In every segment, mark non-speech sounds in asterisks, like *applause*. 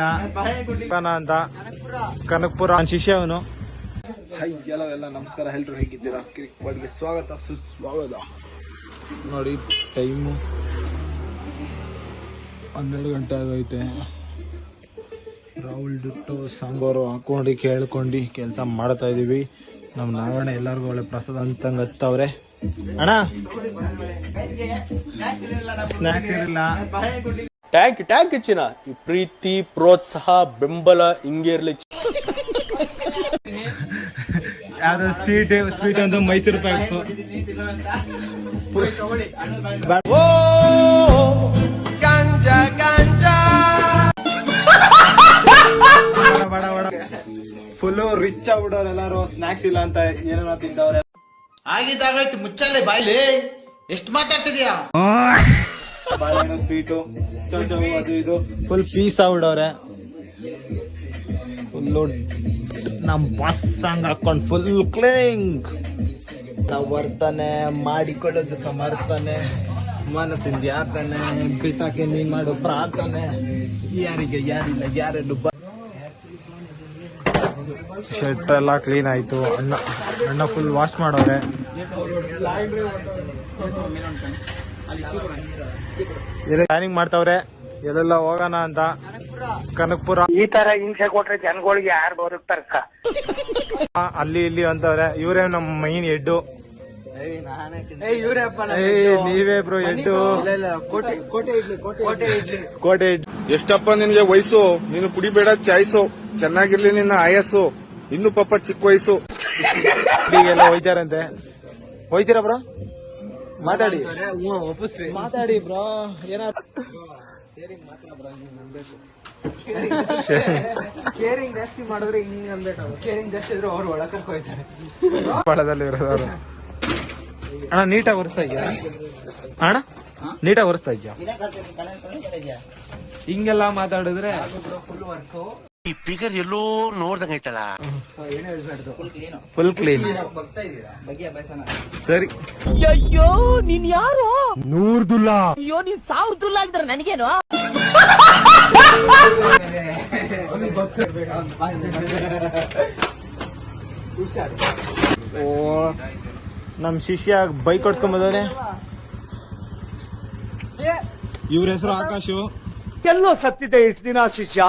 ಇಲ್ಲ ಅಂತ ಕನಕಪುರ ಶಿಷ್ಯ ಅವನು. ಹೈ ಎಲ್ಲ ಎಲ್ಲ ನಮಸ್ಕಾರ ಎಲ್ರು ಹೇಗಿದ್ದೀರಾ? ಕ್ರಿಕೆಟ್ ಬಾಡಿಗೆ ಸ್ವಾಗತ ಸುಸ್ವಾಗತ. ನೋಡಿ ಟೈಮು ಹನ್ನೆರಡು ಗಂಟೆ ಆಗೈತೆ. ರಾಹುಲ್ ಡಿಟ್ಟು ಸಾಂಬಾರು ಹಾಕೊಂಡು ಕೇಳ್ಕೊಂಡು ಕೆಲಸ ಮಾಡ್ತಾ ಇದೀವಿ. ನಮ್ಮ ನಾಗಣ್ಣ ಎಲ್ಲರಿಗೂ ಒಳ್ಳೆ ಪ್ರಸಾದ ಅಂತಂಗೆ ಹತ್ತವ್ರೆ ಅಣ್ಣ? ಸ್ನಾಕ್ಸ್ ಇರಲಿಲ್ಲ ಟ್ಯಾಂಕ್ ಟ್ಯಾಂಕ್ ಚಿನ್ನ ಈ ಪ್ರೀತಿ ಪ್ರೋತ್ಸಾಹ ಬೆಂಬಲ ಹಿಂಗೆ ಇರ್ಲಿ. ಯಾವ್ದು ಸ್ವೀಟ್ ಸ್ವೀಟ್ ಒಂದು ಮೈಸೂರು ಪ್ಯಾಕ್ ಫುಲ್ಲು ರಿಚ್ ಆಗ್ಬಿಡೋರು ಎಲ್ಲಾರು ಸ್ನಾಕ್ಸ್ ಇಲ್ಲ ಅಂತ ಏನೇನೋ ತಿಂದವ್ರೆ. ಆಗಿದ್ದಾಗಾಯ್ತು ಮುಚ್ಚಾಲೆ ಬಾಯ್ಲಿ. ಎಷ್ಟು ಮಾತಾಡ್ತಿದ್ಯಾ? ಇದು. ಫುಲ್ ಪೀಸ್ ಆಗ್ಬಿಡವ್ರೆ. ಫುಲ್ಲು ನಮ್ ಬಸ್ ಸಾಂಗ್ ಹಾಕೊಂಡ್ ಫುಲ್ ಕ್ಲಿಂಗ್ ನಾವು ಬರ್ತಾನೆ ಮಾಡಿಕೊಳ್ಳೋದು ಸಮರ್ಥನೆ, ಮನಸ್ಸಿಂದ ಯಾತನೆ ಬಿಟ್ಟಾಕೆ ನೀನ್ ಮಾಡು ಪ್ರಾರ್ಥನೆ. ಯಾರಿಗೆ ಯಾರಿಲ್ಲ, ಯಾರೆಲ್ಲ ಶರ್ಟ್ ಎಲ್ಲ ಕ್ಲೀನ್ ಆಯ್ತು. ಅಣ್ಣ ಅಣ್ಣ ಫುಲ್ ವಾಶ್ ಮಾಡವ್ರೆ ಪ್ಲಾನಿಂಗ್ ಮಾಡ್ತಾವ್ರೆ. ಎಲ್ಲೆಲ್ಲ ಹೋಗೋಣ ಅಂತ. ಕನಕಪುರ. ಈ ತರ ಹಿಂಸೆ ಕೊಟ್ರೆ ಜನಗಳಿಗೆ ಯಾರು ಬದುಕ್ತಾರಕ್ಕ ಅಲ್ಲಿ ಇಲ್ಲಿ ಅಂತವ್ರೆ. ಇವರೇ ನಮ್ಮ ಮೈನ್ ಹೆಡ್ಡು ನೀವೇ ಬ್ರೋ ಎಡ್ಡು ಕೋಟೆ ಎಷ್ಟಪ್ಪ ನಿನ್ಗೆ ವಯಸ್ಸು? ನೀನು ಕುಡಿಬೇಡ ಚಾಯ್ಸು. ಚೆನ್ನಾಗಿರ್ಲಿ ನಿನ್ನ ಆಯಸ್ಸು. ಇನ್ನು ಪಾಪ ಚಿಕ್ಕ ವಯಸ್ಸು. *laughs* ಎಲ್ಲ ಹೋಯ್ತಾರಂತೆ. ಹೋಯ್ತೀರಾ ಬ್ರೋ ಮಾತಾಡಿ. ಮಾತಾಡಿ ಬ್ರೋ ಏನಾದ್ರು ಕೇರಿಂಗ್ ಜಾಸ್ತಿ ಮಾಡಿದ್ರೆ ಹಿಂಗ್ ಅನ್ಬೇಕು ಕೇರಿಂಗ್ ಜಾಸ್ತಿ ಇದ್ರೆ ಅವ್ರು ಒಳಗೆ ಕರ್ಕೊಯ್ತಾರೆ ಪಳದಲ್ಲಿ ಇರೋದವ್ರು. ಅಣ್ಣ ನೀಟಾಗಿ ಒರೆಸ್ತಾ ಇದೆಯಾ ಅಣ್ಣ ನೀಟಾಗಿ ಒರೆಸ್ತಾ ಇದೆಯಾ ಹಿಂಗೆಲ್ಲ ಮಾತಾಡಿದ್ರೆ ಈ ಫಿಗರ್ ಎಲ್ಲೋ ನೋಡ್ದಂಗೈತಲ್ಲ ಫುಲ್ ಕ್ಲೀನ್ ಸರಿ. ಅಯ್ಯೋ ನೀನ್ ಯಾರು? ನೂರ್ದುಲ್ಲ ಅಯ್ಯೋ ನೀನ್ ಸಾವಿರದುಲ್ಲಾ ಅಂದ್ರೆ ನನಗೇನು? ಓ ನಮ್ ಶಿಷ್ಯ ಬೈಕ್ ಹೊಡ್ಸ್ಕೊಂಡ್ ಬಂದವ್ರೆ ಇವ್ರ ಹೆಸರು ಆಕಾಶು. ಎಲ್ಲೋ ಸತ್ತಿದೆ ಇಷ್ಟು ದಿನ ಶಿಷ್ಯ.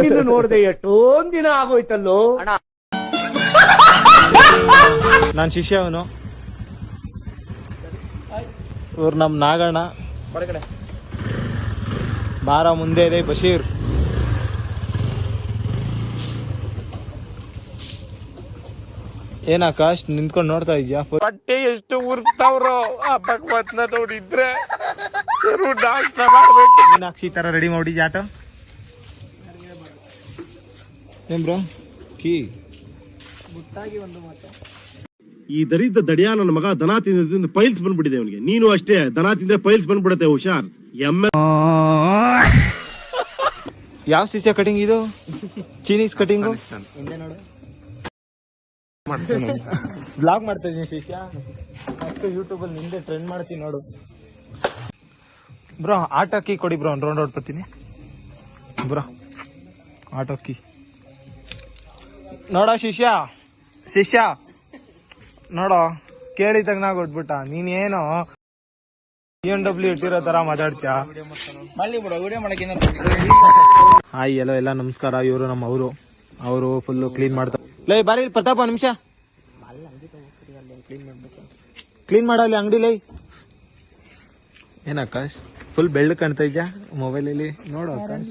ನೀನು ನೋಡ್ದೆ ಎಷ್ಟೊಂದ್ ದಿನ ಆಗೋಯ್ತಲ್ಲೋ. ನಾನ್ ಶಿಷ್ಯ ಅವನು. ಇವ್ರು ನಮ್ ನಾಗಣ್ಣ. ಬಾರ ಮುಂದೆ ಇದೆ ಬಶೀರ್. ಏನ್ ಆಕಾಶ್ ನಿಂತ್ಕೊಂಡ್ ನೋಡ್ತಾ ಇದ್ಯಾ? ಬಟ್ಟೆ ಎಷ್ಟು ಉರ್ತಾವ್ರು ಆ ಭಗವತ್ನ ನೋಡಿದ್ರೆ ಸರು ಡಾನ್ಸ್ ಮಾಡ್ಬೇಕು. ಮೀನಾಕ್ಷಿ ತರ ರೆಡಿ ಮಾಡಿ ಆಟ ಏನ್ ಬ್ರೋ ಕೀ. ಈ ದರಿದ್ರ ದಡಿಯ ನನ್ನ ಮಗ ದನ ತಿಂದ ಪೈಲ್ಸ್ ಬಂದ್ಬಿಟ್ಟಿದೆ ಅವನಿಗೆ. ನೀನು ಅಷ್ಟೇ ದನ ತಿಂದ್ರೆ ಪೈಲ್ಸ್ ಬಂದ್ಬಿಡುತ್ತೆ ಹುಷಾರ್. ಎಮ್ಮೆ ಯಾವ ಶಿಷ್ಯ ಕಟಿಂಗ್ ಇದು? ಚೀನೀಸ್ ಕಟಿಂಗು ಬ್ಲಾಗ್ *laughs* ಮಾಡ್ತಾ ಇದೀನಿ ಶಿಷ್ಯ. ನೆಕ್ಸ್ಟ್ ಯೂಟ್ಯೂಬ್ ಅಲ್ಲಿ ನಿಂದೆ ಟ್ರೆಂಡ್ ಮಾಡ್ತೀನಿ ನೋಡು. ಬ್ರೋ ಆಟೋ ಕೀ ಕೊಡಿ ಬ್ರೋ ರೌಂಡ್ ಔಟ್ ಬರ್ತೀನಿ ಬ್ರೋ ಆಟೋ ಕೀ. ನೋಡ ಶಿಷ್ಯ? ಶಿಷ್ಯ? ನೋಡೋ ಕೇಳಿದಾಗ ನಾ ಕೊಟ್ಬಿಟ್ಟ. ನೀನೇನು ಬಿ ಎನ್ ಡಬ್ಲ್ಯೂ ಇಟ್ಟಿರೋ ತರ ಮಾತಾಡ್ತೀಯ? ಹಾಯ್ ಎಲ್ಲೋ ಎಲ್ಲ ನಮಸ್ಕಾರ. ಇವರು ನಮ್ಮ ಅವರು ಅವರು ಫುಲ್ ಕ್ಲೀನ್ ಮಾಡ್ತಾರೆ ಲೈ ಬಾರಿ ಇಲ್ಲಿ ಪ್ರತಾಪ ನಿಮಿಷ. ಕ್ಲೀನ್ ಮಾಡಲ್ಲಿ ಅಂಗಡಿ ಲೈ. ಏನ ಆಕಾಶ್ ಫುಲ್ ಬೆಳ್ಳ ಕಾಣ್ತಾ ಇದ್ಯಾ ಮೊಬೈಲ್ ಅಲ್ಲಿ? ನೋಡು ಆಕಾಶ್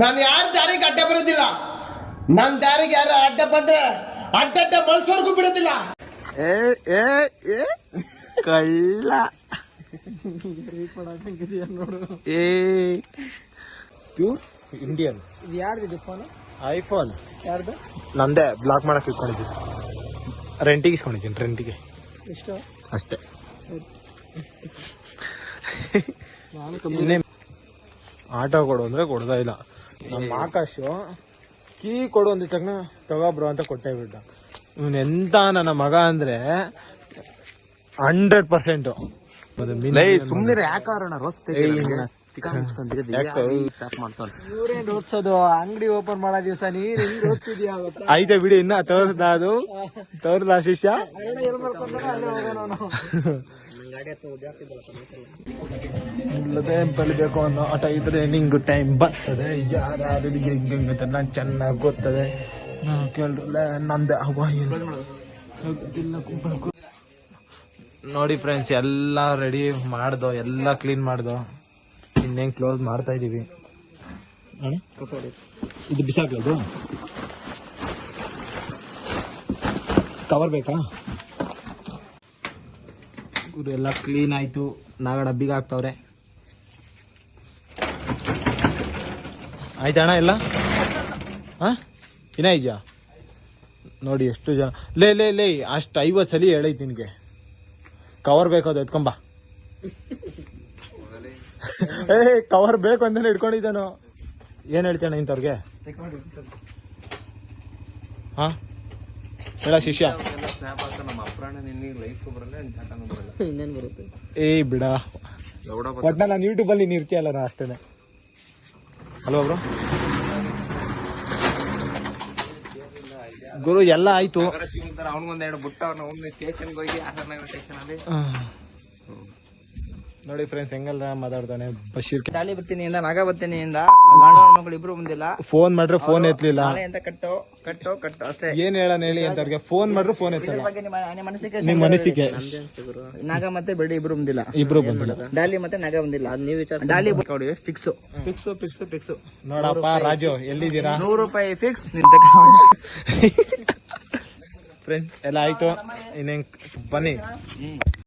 ನಾನು ಯಾರ ದಾರಿಗೆ ಅಡ್ಡ ಬರೋದಿಲ್ಲ? ನನ್ ದಾರಿಗೆ ಯಾರು ಅಡ್ಡ ಬಂದ್ರೆ ಅಡ್ಡ ಅಡ್ಡ ಬಳಸೋರ್ಗು ಬಿಡೋದಿಲ್ಲ. ಏ ಏ ಏ ಕಳ್ಳ. ಏ. ಪ್ಯೂರ್ ಇಂಡಿಯನ್ ಯಾರ್ದಿದೆ ಫೋನ್ ಐಫೋನ್ ಯಾರ್ದು? ನಂದೇ ಬ್ಲಾಕ್ ಮಾಡಕ್ ಇಟ್ಕೊಂಡಿದ್ದೀನಿ. ರೆಂಟಿಗೆ ಇಸ್ಕೊಂಡಿದ್ದೀನಿ ರೆಂಟಿಗೆ ಎಷ್ಟು? ಅಷ್ಟೇ. *laughs* ಇನ್ನೇ ಆಟೋ ಕೊಡು ಅಂದ್ರೆ ಕೊಡ್ತಾ ಇಲ್ಲ. ನಮ್ಮ ಆಕಾಶು ಕೀ ಕೊಡು ಅಂದ ತಕ್ಷಣ ತಗೋಬ್ರು ಅಂತ ಕೊಟ್ಟೆ ಬಿಟ್ಟ. ಇವನ್ ಎಂತ ನನ್ನ ಮಗ ಅಂದ್ರೆ ಹಂಡ್ರೆಡ್ ಪರ್ಸೆಂಟ್ ಸುಮ್ಮನೆ ಯಾಕಾರಣ? ರೋಸ್ ಇವ್ರೇನ್ ಅಂಗಡಿ ಓಪನ್ ಮಾಡೋ ದಿವಸ ನೀನ್ ಹೆಂಗ್ ಬಿಡಿ ಇನ್ನ ತೋರ್ಸ್ದ ಅದು. ತೋರ್ದ ಶಿಷ್ಯ. ಇಲ್ಲದೆ ಬೆಳಿಬೇಕು ಅನ್ನೋ ಆಟ ಇದ್ರೆ ನಿಂಗು ಟೈಮ್ ಬರ್ತದೆ. ಯಾರಿಗೆ ಹೆಂಗೆ ನಾನು ಚೆನ್ನಾಗಿ ಗೊತ್ತದೆ. ನಾನು ಕೇಳಿಲ್ಲ ನಂದೆ ಅವ ನೋಡಿ ಫ್ರೆಂಡ್ಸ್ ಎಲ್ಲ ರೆಡಿ ಮಾಡ್ದೋ ಎಲ್ಲ ಕ್ಲೀನ್ ಮಾಡ್ದೋ. ಇನ್ನೇನ್ ಕ್ಲೋಸ್ ಮಾಡ್ತಾ ಇದೀವಿ. ಅಣ್ಣ ಇದು ಬಿಸಾಕ್ಲದು ಕವರ್ ಬೇಕಾ? ಗುರು ಎಲ್ಲ ಕ್ಲೀನ್ ಆಯ್ತು. ನಾಗ ಡಬ್ಬಿಗೆ ಹಾಕ್ತವ್ರೆ. ಆಯ್ತಾ ಅಣ್ಣ ಎಲ್ಲ? ಹಾ? ಇನ್ನ ಇದೆಯಾ? ನೋಡಿ ಎಷ್ಟು ಜನ. ಲೇ ಲೇ ಲೇ ಅಷ್ಟು ಐವತ್ತು ಸಲ ಹೇಳೈತಿ ನಿನಗೆ. ಕವರ್ ಬೇಕಾದ ಎತ್ಕೊಂಬ ಏ ಕವರ್ ಬೇಕು ಅಂತಾನೆ ಇಟ್ಕೊಂಡಿದ್ದಾನು. ಏನ್ ಹೇಳ್ತಾನೆ ಇಂಥವ್ರಿಗೆ? ಹಾ? ಹೇಳ ಶಿಷ್ಯ. ಇನ್ನೇನ್ ಬರುತ್ತೆ? ಏ ಬಿಡ. ಒಟ್ಟ ನಾನು ಯೂಟ್ಯೂಬ್ ಅಲ್ಲಿ ನೀನ್ ಇರ್ತೀಯಲ್ಲ ನಾ ಅಷ್ಟೇನೆ. ಹಲೋ ಬ್ರೋ ಗುರು ಎಲ್ಲ ಆಯ್ತು. ಅವನಿಗೊಂದೆರಡು ಬುಟ್ಟ ಅವನು ಸ್ಟೇಷನ್ಗೆ ಹೋಗಿ ಆಸರ್ನಗರ ಸ್ಟೇಷನ್ ಅಲ್ಲಿ. ನೋಡಿ ಫ್ರೆಂಡ್ಸ್ ಹೆಂಗಲ್ಲ ಮಾತಾಡ್ತಾನೆ? ಬಶೀರ್ ಡಾಲಿ ಬರ್ತೀನಿ ಇಂದ ನಾಗ ಗಂಡ ಮಗಳು ಇಬ್ರು ಬಂದಿಲ್ಲ ಫೋನ್ ಮಾಡ್ರೆ ಫೋನ್ ಎತ್ತಲಿಲ್ಲ ನಾಳೆ ಅಂತ ಕಟ್ಟು ಕಟ್ಟು ಕಟ್ಟು ಅಷ್ಟೇ. ಏನ್ ಹೇಳೋಣ ಹೇಳಿ ಅಂತ ಅವ್ರಿಗೆ? ಫೋನ್ ಮಾಡ್ರೆ ಫೋನ್ ಎತ್ತಲ್ಲ. ಬಗ್ಗೆ ನಿಮ್ಮ ನಿಮ್ಮ ಮನಸ್ಸಿಗೆ ನಿಮ್ ಮನಸ್ಸಿಗೆ. ನಾಗ ಮತ್ತೆ ಬೆಳ್ಳಿ ಇಬ್ರು ಬಂದಿಲ್ಲ ಇಬ್ರು ಬಂದಿಲ್ಲ ಡಾಲಿ ಮತ್ತೆ ನಾಗ ಬಂದಿಲ್ಲ ನೀವು ವಿಚಾರ ಡಾಲಿ ಕೊಡಿ ಫಿಕ್ಸ್ ಫಿಕ್ಸ್ ಫಿಕ್ಸ್ ಫಿಕ್ಸ್ ನೋಡಪ್ಪ ರಾಜು ಎಲ್ಲಿದ್ದೀರಾ? ನೂರು ರೂಪಾಯಿ ಫಿಕ್ಸ್ ನಿಂತ ಫ್ರೆಂಡ್ಸ್ ಎಲ್ಲ ಆಯ್ತು. ಇನ್ನೇನ್ ಬನ್ನಿ.